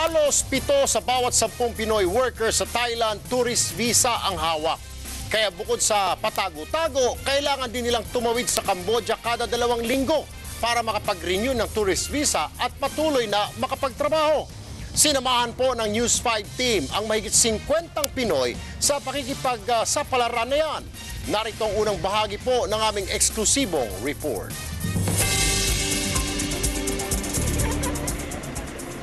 Halos pito sa bawat sampung Pinoy workers sa Thailand tourist visa ang hawak. Kaya bukod sa patago-tago, kailangan din nilang tumawid sa Cambodia kada dalawang linggo para makapag-renew ng tourist visa at patuloy na makapagtrabaho. Sinamahan po ng News 5 team ang mahigit 50 Pinoy sa pakikipagsapalaran na yan. Narito ang unang bahagi po ng aming eksklusibong report.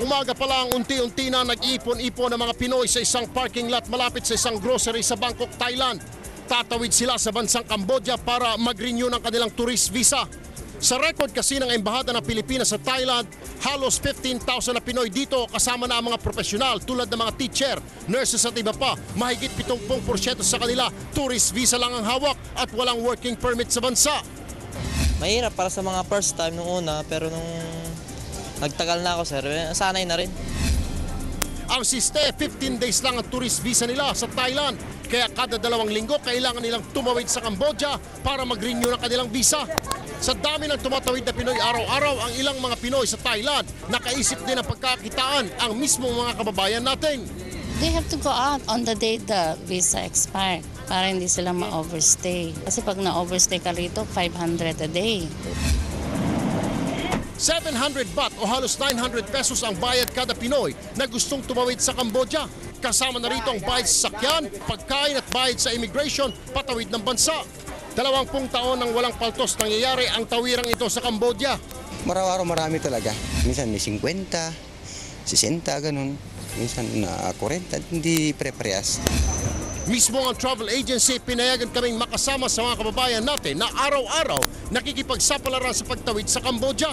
Umaga pa lang, unti-unti na nag-ipon-ipon ang mga Pinoy sa isang parking lot malapit sa isang grocery sa Bangkok, Thailand. Tatawid sila sa bansang Cambodia para mag-renew ng kanilang tourist visa. Sa record kasi ng Embahada ng Pilipinas sa Thailand, halos 15,000 na Pinoy dito kasama na ang mga profesional tulad ng mga teacher, nurses at iba pa. Mahigit 70% sa kanila, tourist visa lang ang hawak at walang working permit sa bansa. Mahirap para sa mga first time nung una, pero nung nagtagal na ako, sir, sanay na rin. Ang siste, 15 days lang ang tourist visa nila sa Thailand. Kaya kada dalawang linggo, kailangan nilang tumawid sa Cambodia para mag-renew ng kanilang visa. Sa dami ng tumatawid na Pinoy araw-araw, ang ilang mga Pinoy sa Thailand, nakaisip din ng pagkakitaan ang mismong mga kababayan natin. They have to go out on the day the visa expire para hindi sila ma-overstay. Kasi pag na-overstay ka rito, 500 a day. 700 baht o halos 900 pesos ang bayad kada Pinoy na gustong tumawid sa Cambodia. Kasama na rito ang bayad sa sakyan, pagkain at bayad sa immigration patawid ng bansa. Dalawampung taon nang walang paltos nangyayari ang tawirang ito sa Cambodia. Maraw-araw marami talaga. Minsan may 50, 60, ganun. Minsan na 40, hindi pre-parehas. Mismo ang travel agency pinayagan kaming makasama sa mga kababayan natin na araw-araw nakikipagsapalaran sa pagtawid sa Cambodia.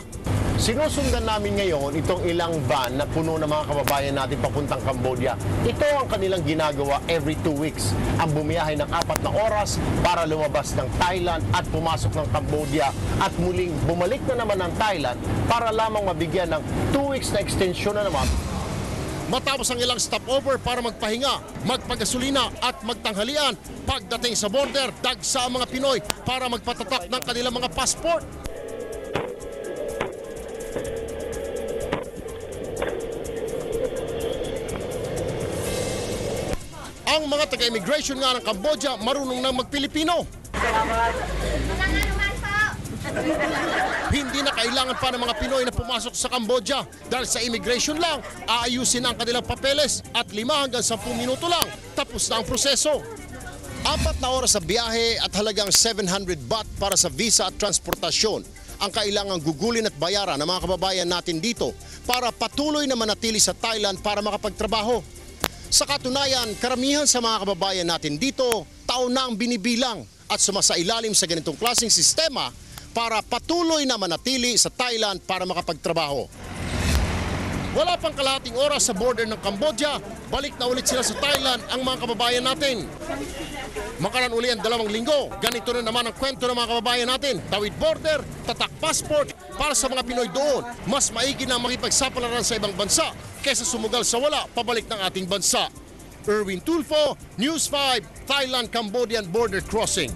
Sinusundan namin ngayon itong ilang van na puno ng mga kababayan natin papuntang Cambodia. Ito ang kanilang ginagawa every two weeks. Ang bumiyahe ng apat na oras para lumabas ng Thailand at pumasok ng Cambodia at muling bumalik na naman ng Thailand para lamang mabigyan ng two weeks na extension na naman Matapos ang ilang stopover para magpahinga, magpagasolina at magtanghalian, pagdating sa border, dagsa ang mga Pinoy para magpatatak ng kanilang mga passport. Ang mga taga-immigration nga ng Cambodia marunong na magpilipino. Hindi na kailangan pa ng mga Pinoy na pumasok sa Cambodia dahil sa immigration lang, aayusin ang kanilang papeles at 5 hanggang 10 minuto lang, tapos na ang proseso. Apat na oras sa biyahe at halagang 700 baht para sa visa at transportasyon ang kailangang gugulin at bayaran ng mga kababayan natin dito para patuloy na manatili sa Thailand para makapagtrabaho. Sa katunayan, karamihan sa mga kababayan natin dito, taon na ang binibilang at sumasailalim sa ganitong klaseng sistema para patuloy na manatili sa Thailand para makapagtrabaho. Wala pang kalahating oras sa border ng Cambodia, balik na ulit sila sa Thailand ang mga kababayan natin. Makaran uli ang dalawang linggo, ganito na naman ang kwento ng mga kababayan natin. Tawid border, tatak passport, para sa mga Pinoy doon, mas maigi na makipagsapalaran sa ibang bansa kaysa sumugal sa wala pabalik ng ating bansa. Erwin Tulfo, News 5, Thailand-Cambodian Border Crossing.